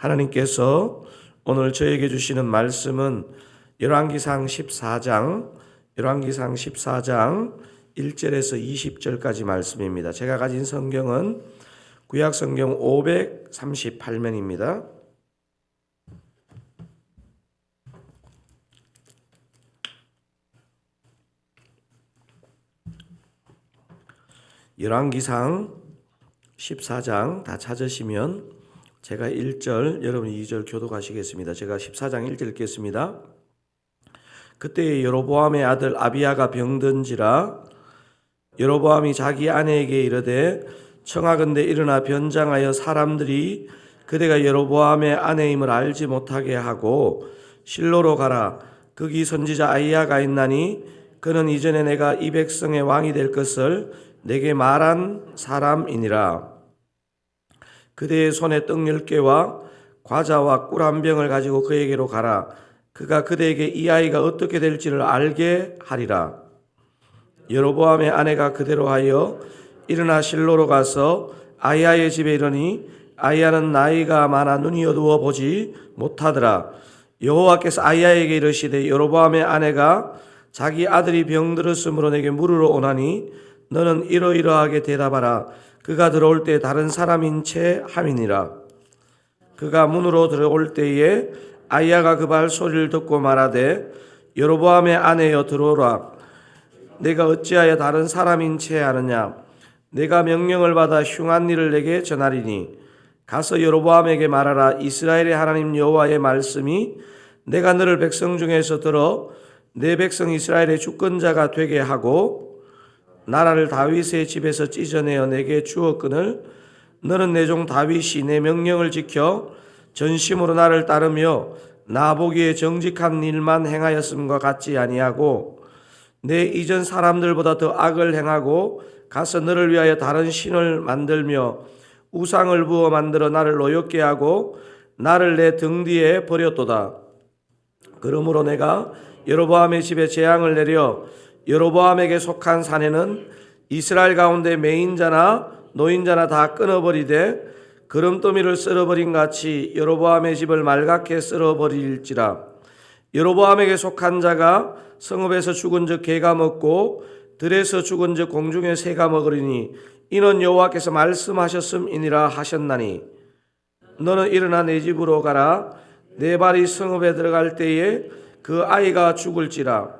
하나님께서 오늘 저에게 주시는 말씀은 열왕기상 14장 열왕기상 14장 1절에서 20절까지 말씀입니다. 제가 가진 성경은 구약 성경 538면입니다. 열왕기상 14장 다 찾으시면 제가 1절, 여러분 2절 교독하시겠습니다. 제가 14장 1절 읽겠습니다. 그때 여로보암의 아들 아비야가 병든지라 여로보암이 자기 아내에게 이르되 청하건대 일어나 변장하여 사람들이 그대가 여로보암의 아내임을 알지 못하게 하고 실로로 가라 거기 선지자 아이야가 있나니 그는 이전에 내가 이 백성의 왕이 될 것을 내게 말한 사람이니라 그대의 손에 떡 열 개와 과자와 꿀 한 병을 가지고 그에게로 가라. 그가 그대에게 이 아이가 어떻게 될지를 알게 하리라. 여로보암의 아내가 그대로 하여 일어나 실로로 가서 아이야의 집에 이르니 아이야는 나이가 많아 눈이 어두워 보지 못하더라. 여호와께서 아이야에게 이르시되 여로보암의 아내가 자기 아들이 병들었으므로 내게 물으러 오나니 너는 이러이러하게 대답하라. 그가 들어올 때 다른 사람인 채 함이니라. 그가 문으로 들어올 때에 아이야가 그 발 소리를 듣고 말하되 여로보암의 아내여 들어오라. 내가 어찌하여 다른 사람인 채 하느냐? 내가 명령을 받아 흉한 일을 내게 전하리니 가서 여로보암에게 말하라. 이스라엘의 하나님 여호와의 말씀이 내가 너를 백성 중에서 들어 내 백성 이스라엘의 주권자가 되게 하고 나라를 다윗의 집에서 찢어내어 내게 주었거늘 너는 내 종 다윗이 내 명령을 지켜 전심으로 나를 따르며 나 보기에 정직한 일만 행하였음과 같지 아니하고 내 이전 사람들보다 더 악을 행하고 가서 너를 위하여 다른 신을 만들며 우상을 부어 만들어 나를 노엽게 하고 나를 내 등 뒤에 버렸도다. 그러므로 내가 여로보암의 집에 재앙을 내려 여로보암에게 속한 사내는 이스라엘 가운데 매인자나 노인자나 다 끊어버리되 그름더미를 쓸어버린 같이 여로보암의 집을 말갛게 쓸어버릴지라. 여로보암에게 속한 자가 성읍에서 죽은 즉 개가 먹고 들에서 죽은 즉 공중의 새가 먹으리니 이는 여호와께서 말씀하셨음이니라 하셨나니. 너는 일어나 내 집으로 가라. 내 발이 성읍에 들어갈 때에 그 아이가 죽을지라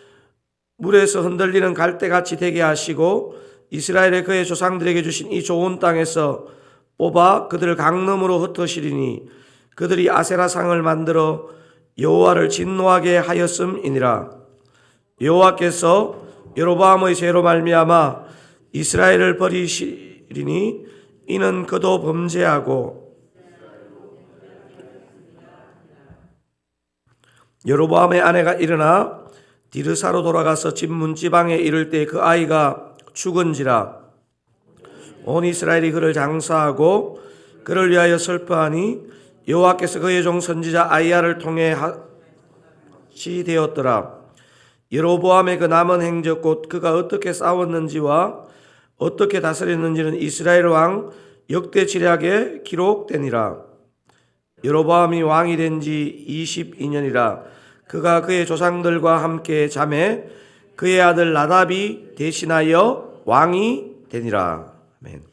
물에서 흔들리는 갈대같이 되게 하시고 이스라엘의 그의 조상들에게 주신 이 좋은 땅에서 뽑아 그들을 강넘으로 흩으시리니 그들이 아세라상을 만들어 여호와를 진노하게 하였음이니라. 여호와께서 여로보암의 죄로 말미암아 이스라엘을 버리시리니 이는 그도 범죄하고 여로보암의 아내가 일어나 디르사로 돌아가서 집 문지방에 이를 때 그 아이가 죽은지라 온 이스라엘이 그를 장사하고 그를 위하여 슬퍼하니 여호와께서 그의 종 선지자 아이야를 통해 하시 되었더라. 여로보암의 그 남은 행적 곧 그가 어떻게 싸웠는지와 어떻게 다스렸는지는 이스라엘 왕 역대 지략에 기록되니라. 여로보암이 왕이 된 지 22년이라 그가 그의 조상들과 함께 잠에 그의 아들 나답이 대신하여 왕이 되니라. 아멘.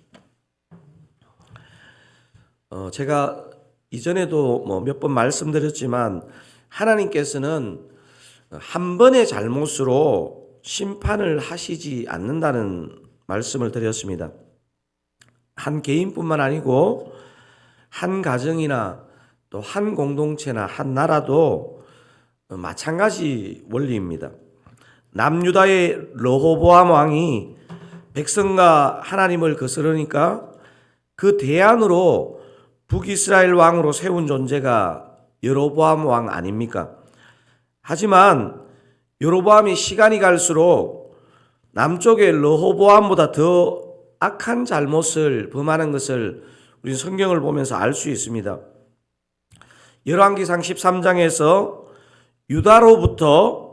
어, 제가 이전에도 뭐 몇 번 말씀드렸지만 하나님께서는 한 번의 잘못으로 심판을 하시지 않는다는 말씀을 드렸습니다. 한 개인뿐만 아니고 한 가정이나 또 한 공동체나 한 나라도 마찬가지 원리입니다. 남유다의 러호보암 왕이 백성과 하나님을 거스르니까 그 대안으로 북이스라엘 왕으로 세운 존재가 여로보암 왕 아닙니까? 하지만 여로보암이 시간이 갈수록 남쪽의 러호보암보다 더 악한 잘못을 범하는 것을 우리 성경을 보면서 알 수 있습니다. 열왕기상 13장에서 유다로부터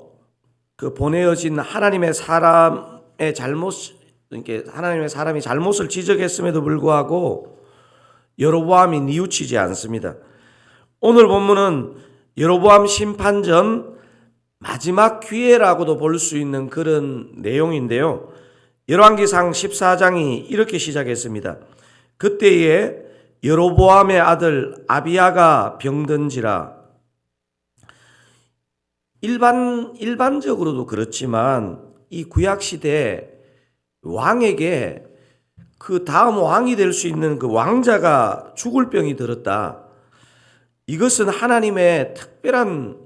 그 보내어진 하나님의 사람의 잘못 이렇게 하나님의 사람이 잘못을 지적했음에도 불구하고 여로보암이 뉘우치지 않습니다. 오늘 본문은 여로보암 심판전 마지막 기회라고도 볼 수 있는 그런 내용인데요. 열왕기상 14장이 이렇게 시작했습니다. 그때에 여로보암의 아들 아비야가 병든지라 일반 일반적으로도 그렇지만 이 구약 시대 왕에게 그 다음 왕이 될 수 있는 그 왕자가 죽을 병이 들었다. 이것은 하나님의 특별한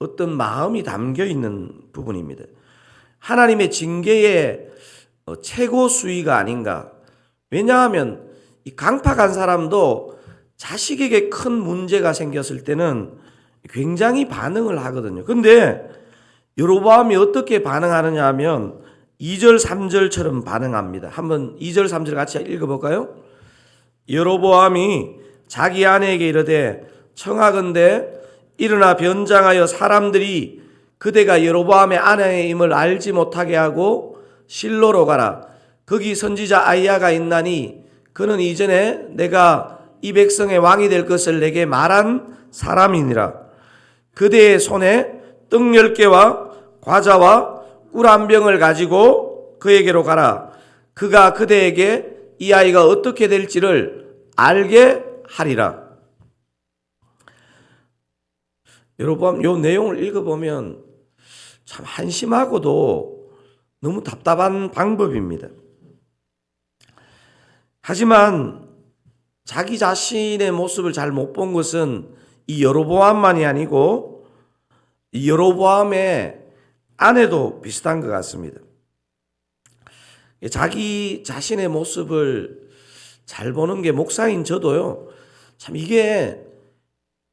어떤 마음이 담겨 있는 부분입니다. 하나님의 징계의 어, 최고 수위가 아닌가. 왜냐하면 이 강팍한 사람도 자식에게 큰 문제가 생겼을 때는 굉장히 반응을 하거든요. 근데 여로보암이 어떻게 반응하느냐 하면 2절 3절처럼 반응합니다. 한번 2절 3절 같이 읽어 볼까요? 여로보암이 자기 아내에게 이르되 청하건대 일어나 변장하여 사람들이 그대가 여로보암의 아내임을 알지 못하게 하고 실로로 가라. 거기 선지자 아이야가 있나니 그는 이전에 내가 이 백성의 왕이 될 것을 내게 말한 사람이니라. 그대의 손에 떡열 개와 과자와 꿀 한 병을 가지고 그에게로 가라. 그가 그대에게 이 아이가 어떻게 될지를 알게 하리라. 여러분, 요 내용을 읽어보면 참 한심하고도 너무 답답한 방법입니다. 하지만 자기 자신의 모습을 잘 못 본 것은 이 여로보암만이 아니고 이 여로보암의 아내도 비슷한 것 같습니다. 자기 자신의 모습을 잘 보는 게 목사인 저도요. 참 이게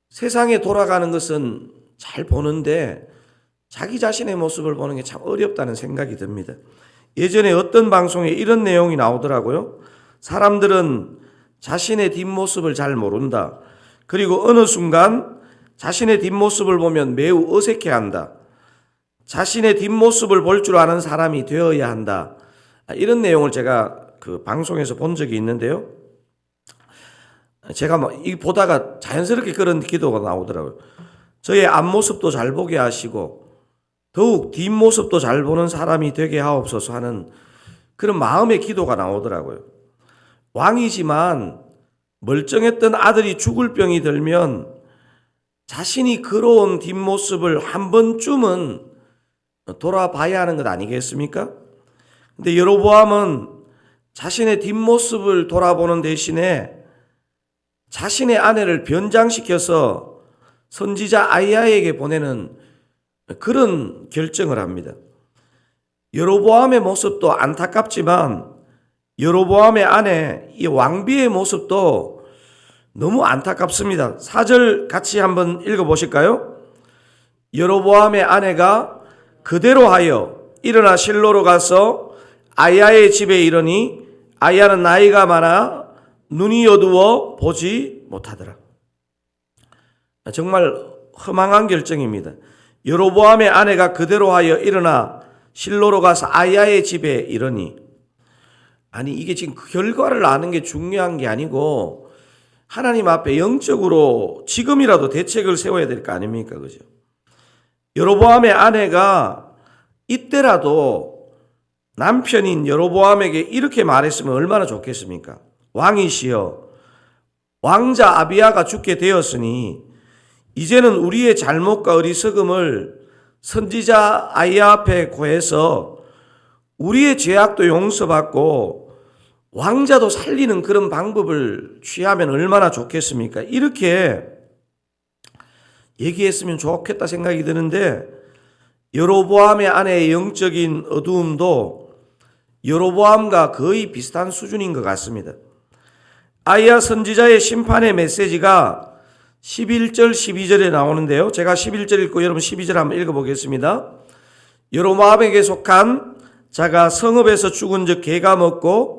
세상에 돌아가는 것은 잘 보는데 자기 자신의 모습을 보는 게 참 어렵다는 생각이 듭니다. 예전에 어떤 방송에 이런 내용이 나오더라고요. 사람들은 자신의 뒷모습을 잘 모른다. 그리고 어느 순간 자신의 뒷모습을 보면 매우 어색해 한다. 자신의 뒷모습을 볼 줄 아는 사람이 되어야 한다. 이런 내용을 제가 그 방송에서 본 적이 있는데요. 제가 뭐이 보다가 자연스럽게 그런 기도가 나오더라고요. 저의 앞모습도 잘 보게 하시고 더욱 뒷모습도 잘 보는 사람이 되게 하옵소서 하는 그런 마음의 기도가 나오더라고요. 왕이지만 멀쩡했던 아들이 죽을 병이 들면 자신이 걸어온 뒷모습을 한 번쯤은 돌아봐야 하는 것 아니겠습니까? 근데 여로보암은 자신의 뒷모습을 돌아보는 대신에 자신의 아내를 변장시켜서 선지자 아이야에게 보내는 그런 결정을 합니다. 여로보암의 모습도 안타깝지만 여로보암의 아내 이 왕비의 모습도 너무 안타깝습니다. 사절 같이 한번 읽어 보실까요? 여로보암의 아내가 그대로 하여 일어나 실로로 가서 아야의 집에 이르니 아야는 나이가 많아 눈이 어두워 보지 못하더라. 정말 허망한 결정입니다. 여로보암의 아내가 그대로 하여 일어나 실로로 가서 아야의 집에 이르니 아니 이게 지금 그 결과를 아는 게 중요한 게 아니고 하나님 앞에 영적으로 지금이라도 대책을 세워야 될 거 아닙니까? 그죠? 여로보암의 아내가 이때라도 남편인 여로보암에게 이렇게 말했으면 얼마나 좋겠습니까? 왕이시여 왕자 아비야가 죽게 되었으니 이제는 우리의 잘못과 어리석음을 선지자 아이야 앞에 고해서 우리의 죄악도 용서받고 왕자도 살리는 그런 방법을 취하면 얼마나 좋겠습니까? 이렇게 얘기했으면 좋겠다 생각이 드는데 여로보암의 아내의 영적인 어두움도 여로보암과 거의 비슷한 수준인 것 같습니다. 아이야 선지자의 심판의 메시지가 11절 12절에 나오는데요. 제가 11절 읽고 여러분 12절 한번 읽어보겠습니다. 여로보암에게 속한 자가 성읍에서 죽은 즉 개가 먹고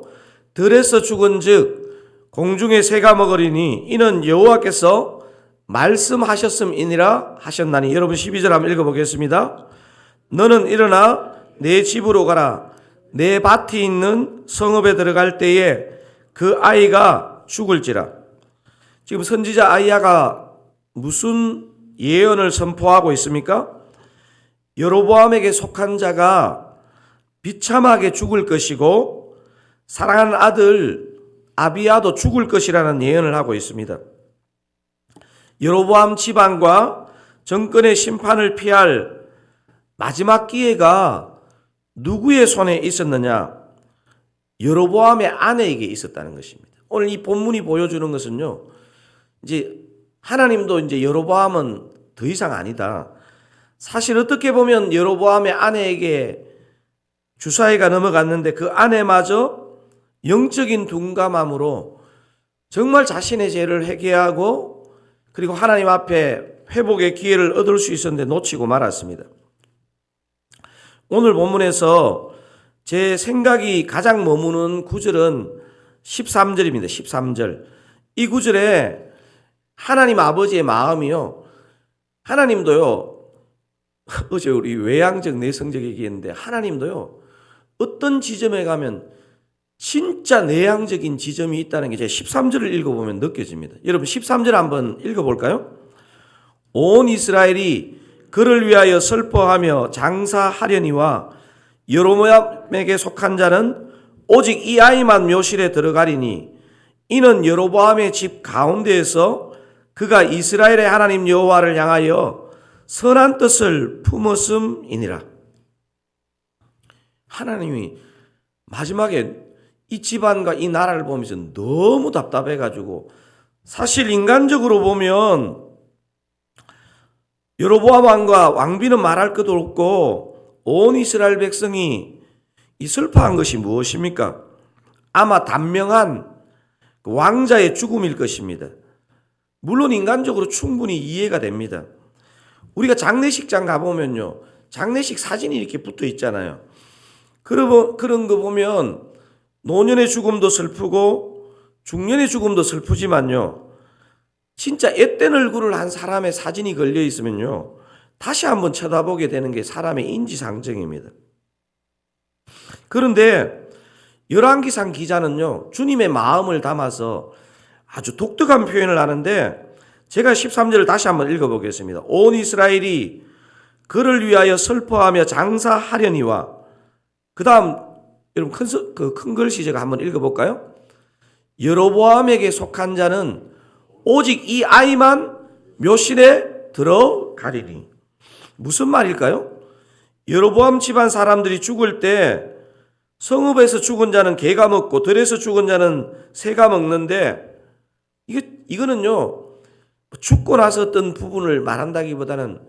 들에서 죽은 즉 공중에 새가 먹으리니 이는 여호와께서 말씀하셨음이니라 하셨나니 여러분 12절 한번 읽어보겠습니다. 너는 일어나 내 집으로 가라 내 밭이 있는 성읍에 들어갈 때에 그 아이가 죽을지라 지금 선지자 아이야가 무슨 예언을 선포하고 있습니까? 여로보암에게 속한 자가 비참하게 죽을 것이고 사랑하는 아들 아비야도 죽을 것이라는 예언을 하고 있습니다. 여로보암 집안과 정권의 심판을 피할 마지막 기회가 누구의 손에 있었느냐? 여로보암의 아내에게 있었다는 것입니다. 오늘 이 본문이 보여주는 것은요. 이제 하나님도 이제 여로보암은 더 이상 아니다. 사실 어떻게 보면 여로보암의 아내에게 주사위가 넘어갔는데 그 아내마저 영적인 둔감함으로 정말 자신의 죄를 회개하고 그리고 하나님 앞에 회복의 기회를 얻을 수 있었는데 놓치고 말았습니다. 오늘 본문에서 제 생각이 가장 머무는 구절은 13절입니다. 13절. 이 구절에 하나님 아버지의 마음이요. 하나님도요. 어제 우리 외향적 내성적 얘기했는데 하나님도요. 어떤 지점에 가면 진짜 내향적인 지점이 있다는 게 제가 13절을 읽어보면 느껴집니다. 여러분 13절 한번 읽어볼까요? 온 이스라엘이 그를 위하여 슬퍼하며 장사하려니와 여로보암에게 속한 자는 오직 이 아이만 묘실에 들어가리니 이는 여로보암의 집 가운데에서 그가 이스라엘의 하나님 여호와를 향하여 선한 뜻을 품었음이니라. 하나님이 마지막에 이 집안과 이 나라를 보면서 너무 답답해 가지고 사실 인간적으로 보면 여로보암 왕과 왕비는 말할 것도 없고 온 이스라엘 백성이 이 슬퍼한 것이 무엇입니까? 아마 단명한 그 왕자의 죽음일 것입니다. 물론 인간적으로 충분히 이해가 됩니다. 우리가 장례식장 가보면요. 장례식 사진이 이렇게 붙어 있잖아요. 그런 거 보면 노년의 죽음도 슬프고 중년의 죽음도 슬프지만요. 진짜 앳된 얼굴을 한 사람의 사진이 걸려 있으면요. 다시 한번 쳐다보게 되는 게 사람의 인지상정입니다. 그런데 열왕기상 기자는요. 주님의 마음을 담아서 아주 독특한 표현을 하는데 제가 13절을 다시 한번 읽어보겠습니다. 온 이스라엘이 그를 위하여 슬퍼하며 장사하려니와 그 다음 여러분 큰, 그 제가 한번 읽어볼까요? 여로보암에게 속한 자는 오직 이 아이만 묘실에 들어가리니 무슨 말일까요? 여로보암 집안 사람들이 죽을 때 성읍에서 죽은 자는 개가 먹고 들에서 죽은 자는 새가 먹는데 이게 이거는요 죽고 나서 어떤 부분을 말한다기보다는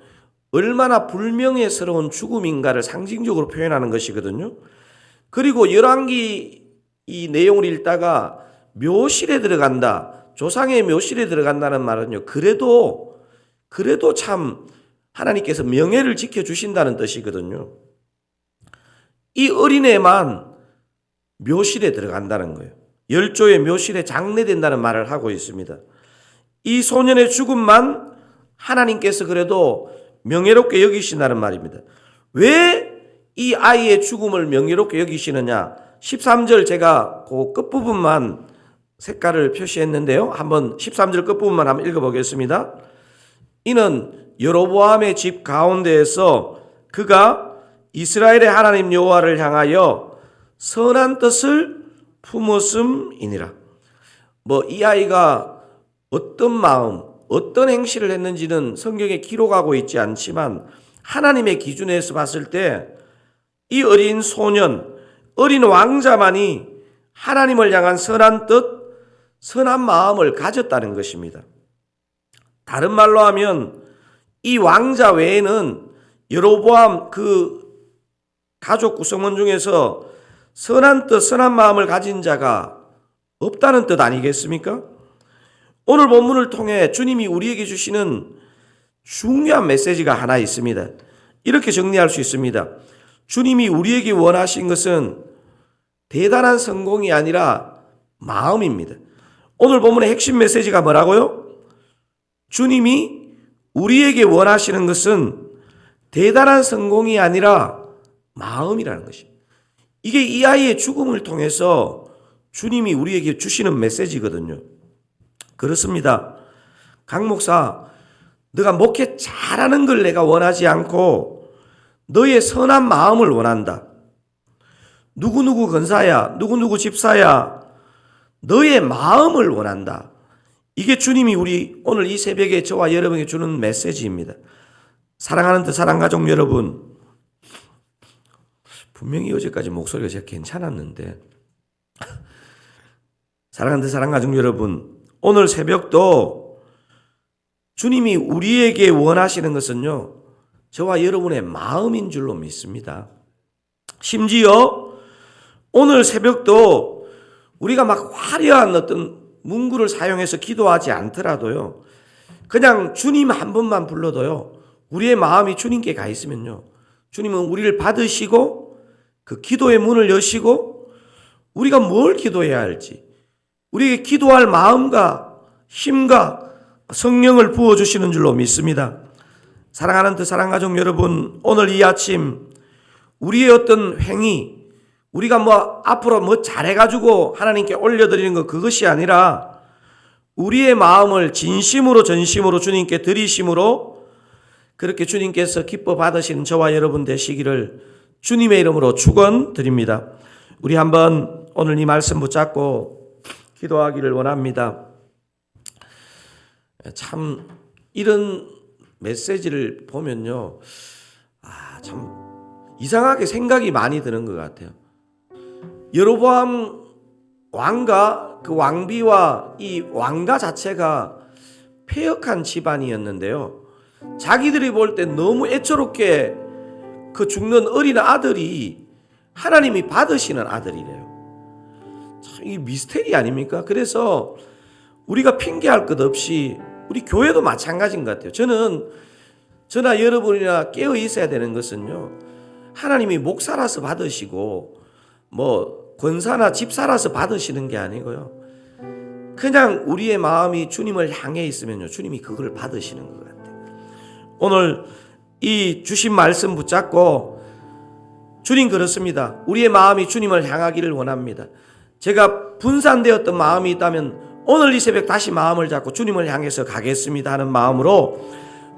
얼마나 불명예스러운 죽음인가를 상징적으로 표현하는 것이거든요. 그리고 열왕기 이 내용을 읽다가 묘실에 들어간다. 조상의 묘실에 들어간다는 말은요. 그래도 그래도 참 하나님께서 명예를 지켜 주신다는 뜻이거든요. 이 어린애만 묘실에 들어간다는 거예요. 열조의 묘실에 장례된다는 말을 하고 있습니다. 이 소년의 죽음만 하나님께서 그래도 명예롭게 여기신다는 말입니다. 왜 이 아이의 죽음을 명예롭게 여기시느냐? 13절 제가 그 끝부분만 색깔을 표시했는데요. 한번 13절 끝부분만 한번 읽어보겠습니다. 이는 여로보암의 집 가운데에서 그가 이스라엘의 하나님 여호와를 향하여 선한 뜻을 품었음이니라. 뭐 이 아이가 어떤 마음, 어떤 행실을 했는지는 성경에 기록하고 있지 않지만 하나님의 기준에서 봤을 때 이 어린 소년, 어린 왕자만이 하나님을 향한 선한 뜻, 선한 마음을 가졌다는 것입니다. 다른 말로 하면 이 왕자 외에는 여로보암 그 가족 구성원 중에서 선한 뜻, 선한 마음을 가진 자가 없다는 뜻 아니겠습니까? 오늘 본문을 통해 주님이 우리에게 주시는 중요한 메시지가 하나 있습니다. 이렇게 정리할 수 있습니다. 주님이 우리에게 원하신 것은 대단한 성공이 아니라 마음입니다. 오늘 본문의 핵심 메시지가 뭐라고요? 주님이 우리에게 원하시는 것은 대단한 성공이 아니라 마음이라는 것이. 이게 이 아이의 죽음을 통해서 주님이 우리에게 주시는 메시지거든요. 그렇습니다. 강 목사, 너가 목회 잘하는 걸 내가 원하지 않고 너의 선한 마음을 원한다. 누구누구 건사야, 누구누구 집사야, 너의 마음을 원한다. 이게 주님이 우리 오늘 이 새벽에 저와 여러분에게 주는 메시지입니다. 사랑하는 듯 사랑가족 여러분, 분명히 어제까지 목소리가 제가 괜찮았는데, 사랑하는 듯 사랑가족 여러분, 오늘 새벽도 주님이 우리에게 원하시는 것은요, 저와 여러분의 마음인 줄로 믿습니다. 심지어 오늘 새벽도 우리가 막 화려한 어떤 문구를 사용해서 기도하지 않더라도요, 그냥 주님 한 번만 불러도요, 우리의 마음이 주님께 가 있으면요, 주님은 우리를 받으시고 그 기도의 문을 여시고 우리가 뭘 기도해야 할지, 우리에게 기도할 마음과 힘과 성령을 부어주시는 줄로 믿습니다. 사랑하는 그 사랑 가족 여러분, 오늘 이 아침 우리의 어떤 행위, 우리가 뭐 앞으로 뭐 잘해가지고 하나님께 올려드리는 것 그것이 아니라 우리의 마음을 진심으로 전심으로 주님께 드리심으로 그렇게 주님께서 기뻐 받으시는 저와 여러분 되시기를 주님의 이름으로 축원드립니다. 우리 한번 오늘 이 말씀 붙잡고 기도하기를 원합니다. 참 이런 메시지를 보면요, 아 참 이상하게 생각이 많이 드는 것 같아요. 여로보암 왕과 그 왕비와 이 왕가 자체가 폐역한 집안이었는데요. 자기들이 볼 때 너무 애처롭게 그 죽는 어린 아들이 하나님이 받으시는 아들이래요. 참, 이 미스테리 아닙니까? 그래서 우리가 핑계할 것 없이 우리 교회도 마찬가지인 것 같아요. 저는 저나 여러분이나 깨어 있어야 되는 것은요. 하나님이 목사라서 받으시고 뭐 권사나 집사라서 받으시는 게 아니고요. 그냥 우리의 마음이 주님을 향해 있으면요. 주님이 그걸 받으시는 것 같아요. 오늘 이 주신 말씀 붙잡고 주님 그렇습니다. 우리의 마음이 주님을 향하기를 원합니다. 제가 분산되었던 마음이 있다면 오늘 이 새벽 다시 마음을 잡고 주님을 향해서 가겠습니다 하는 마음으로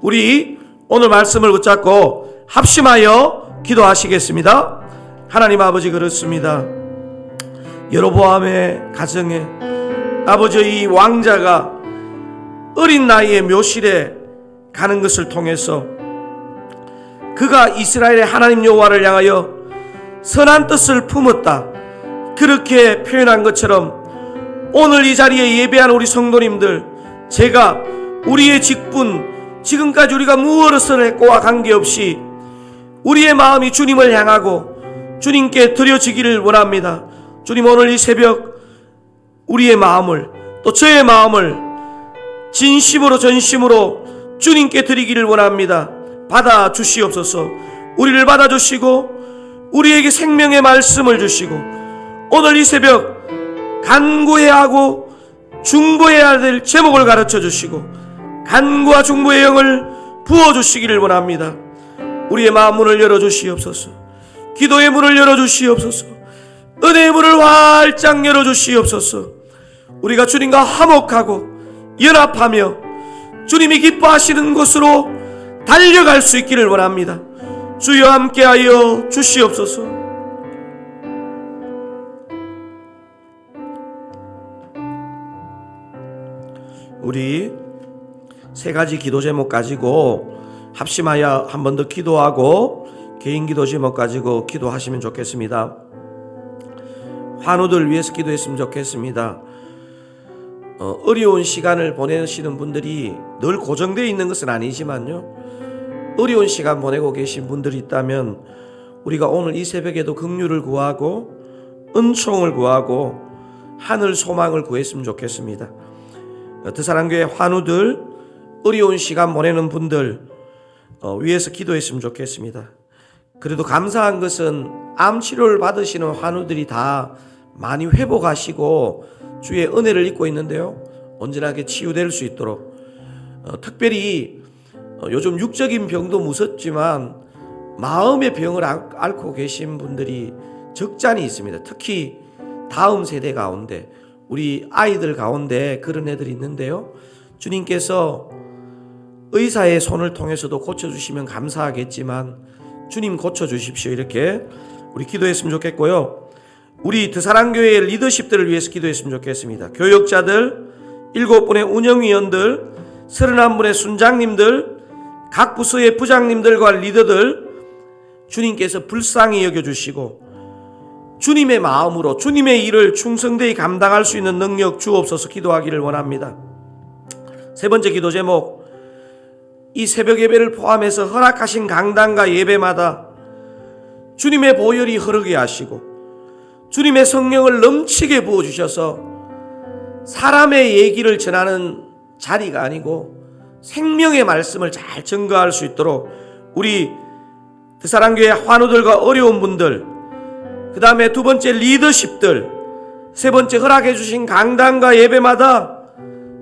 우리 오늘 말씀을 붙잡고 합심하여 기도하시겠습니다. 하나님 아버지 그렇습니다. 여로보암의 가정에 아버지 이 왕자가 어린 나이에 묘실에 가는 것을 통해서 그가 이스라엘의 하나님 여호와를 향하여 선한 뜻을 품었다. 그렇게 표현한 것처럼 오늘 이 자리에 예배한 우리 성도님들 제가 우리의 직분 지금까지 우리가 무엇을 했고와 관계없이 우리의 마음이 주님을 향하고 주님께 드려지기를 원합니다. 주님 오늘 이 새벽 우리의 마음을 또 저의 마음을 진심으로 전심으로 주님께 드리기를 원합니다. 받아 주시옵소서. 우리를 받아 주시고 우리에게 생명의 말씀을 주시고 오늘 이 새벽 간구해야 하고 중보해야 될 제목을 가르쳐 주시고 간구와 중보의 영을 부어 주시기를 원합니다. 우리의 마음 문을 열어 주시옵소서. 기도의 문을 열어 주시옵소서. 은혜의 문을 활짝 열어 주시옵소서. 우리가 주님과 화목하고 연합하며 주님이 기뻐하시는 곳으로 달려갈 수 있기를 원합니다. 주여 함께하여 주시옵소서. 우리 세 가지 기도 제목 가지고 합심하여 한 번 더 기도하고 개인 기도 제목 가지고 기도하시면 좋겠습니다. 환우들 위해서 기도했으면 좋겠습니다. 어, 어려운 시간을 보내시는 분들이 늘 고정되어 있는 것은 아니지만요. 어려운 시간 보내고 계신 분들이 있다면 우리가 오늘 이 새벽에도 긍휼을 구하고 은총을 구하고 하늘 소망을 구했으면 좋겠습니다. 어, 드사랑교회 환우들 어려운 시간 보내는 분들 어, 위해서 기도했으면 좋겠습니다. 그래도 감사한 것은 암 치료를 받으시는 환우들이 다 많이 회복하시고 주의 은혜를 입고 있는데요. 언제나게 치유될 수 있도록 어, 특별히 어, 요즘 육적인 병도 무섭지만 마음의 병을 앓- 앓고 계신 분들이 적잖이 있습니다. 특히 다음 세대 가운데 우리 아이들 가운데 그런 애들이 있는데요. 주님께서 의사의 손을 통해서도 고쳐주시면 감사하겠지만 주님 고쳐주십시오. 이렇게 우리 기도했으면 좋겠고요. 우리 드사랑교회 리더십들을 위해서 기도했으면 좋겠습니다. 교역자들, 일곱 분의 운영위원들, 서른한 분의 순장님들, 각 부서의 부장님들과 리더들 주님께서 불쌍히 여겨주시고 주님의 마음으로 주님의 일을 충성되이 감당할 수 있는 능력 주옵소서 기도하기를 원합니다. 세 번째 기도 제목 이 새벽 예배를 포함해서 허락하신 강단과 예배마다 주님의 보혈이 흐르게 하시고 주님의 성령을 넘치게 부어 주셔서 사람의 얘기를 전하는 자리가 아니고 생명의 말씀을 잘 증거할 수 있도록 우리 드사랑교회 환우들과 어려운 분들 그 다음에 두 번째 리더십들. 세 번째 허락해 주신 강단과 예배마다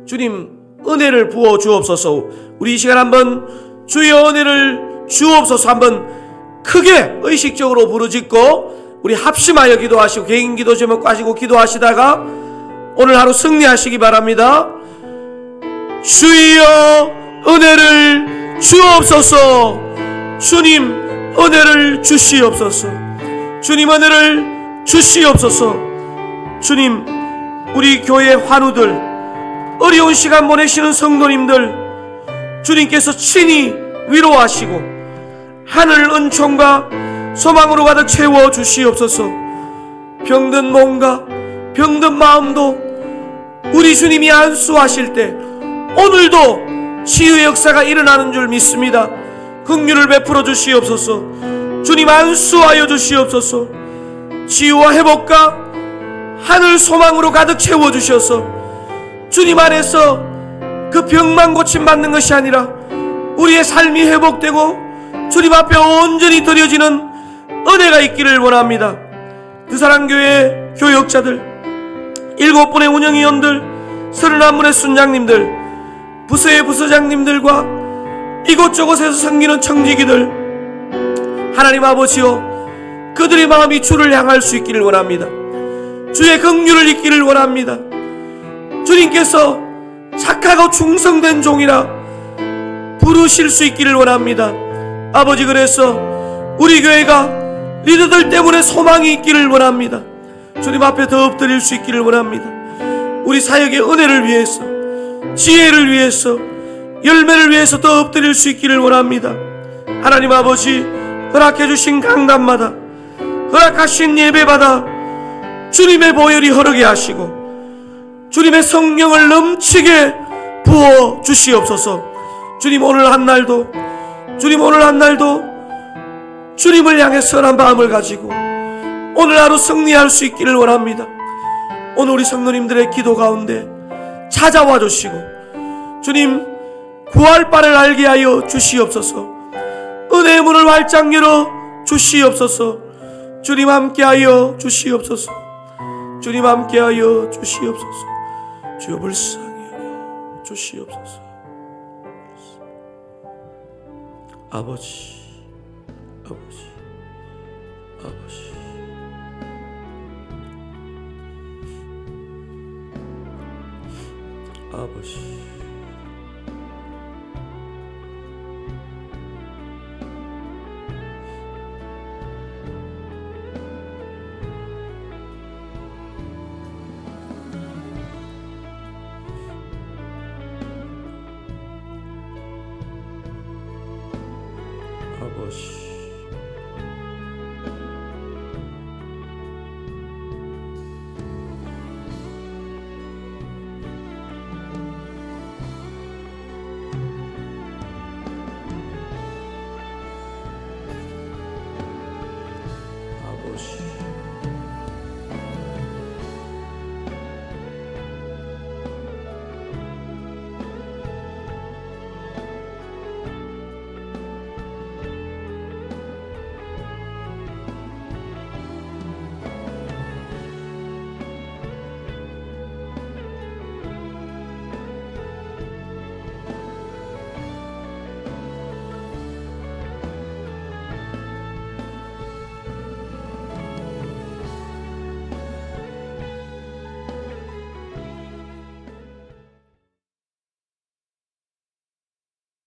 주님 은혜를 부어 주옵소서. 우리 이 시간 한번 주의 은혜를 주옵소서 한번 크게 의식적으로 부르짖고 우리 합심하여 기도하시고 개인 기도 제목 가지고 기도하시다가 오늘 하루 승리하시기 바랍니다. 주여 은혜를 주옵소서. 주님 은혜를 주시옵소서 주님 은혜를 주시옵소서 주님 우리 교회 환우들 어려운 시간 보내시는 성도님들 주님께서 친히 위로하시고 하늘 은총과 소망으로 가득 채워 주시옵소서 병든 몸과 병든 마음도 우리 주님이 안수하실 때 오늘도 치유의 역사가 일어나는 줄 믿습니다. 긍휼을 베풀어 주시옵소서. 주님 안수하여 주시옵소서. 치유와 회복과 하늘 소망으로 가득 채워 주셔서 주님 안에서 그 병만 고침 받는 것이 아니라 우리의 삶이 회복되고 주님 앞에 온전히 드려지는 은혜가 있기를 원합니다. 그 사랑교회 교역자들 일곱 분의 운영위원들 서른한 분의 순장님들 부서의 부서장님들과 이곳저곳에서 섬기는 청지기들 하나님 아버지여 그들의 마음이 주를 향할 수 있기를 원합니다. 주의 긍휼을 잊기를 원합니다. 주님께서 착하고 충성된 종이라 부르실 수 있기를 원합니다. 아버지 그래서 우리 교회가 리더들 때문에 소망이 있기를 원합니다. 주님 앞에 더 엎드릴 수 있기를 원합니다. 우리 사역의 은혜를 위해서 지혜를 위해서 열매를 위해서 더 엎드릴 수 있기를 원합니다. 하나님 아버지 허락해 주신 강단마다 허락하신 예배마다 주님의 보혈이 흐르게 하시고 주님의 성령을 넘치게 부어 주시옵소서. 주님 오늘 한 날도 주님 오늘 한 날도 주님을 향해 선한 마음을 가지고 오늘 하루 승리할 수 있기를 원합니다. 오늘 우리 성도님들의 기도 가운데 찾아와 주시고 주님 구할 바를 알게 하여 주시옵소서 은혜의 문을 활짝 열어 주시옵소서. 주님 함께하여 주시옵소서. 주님 함께하여 주시옵소서. 주여 불쌍히 여겨 주시옵소서. 아버지 아버지 아버지. 아버지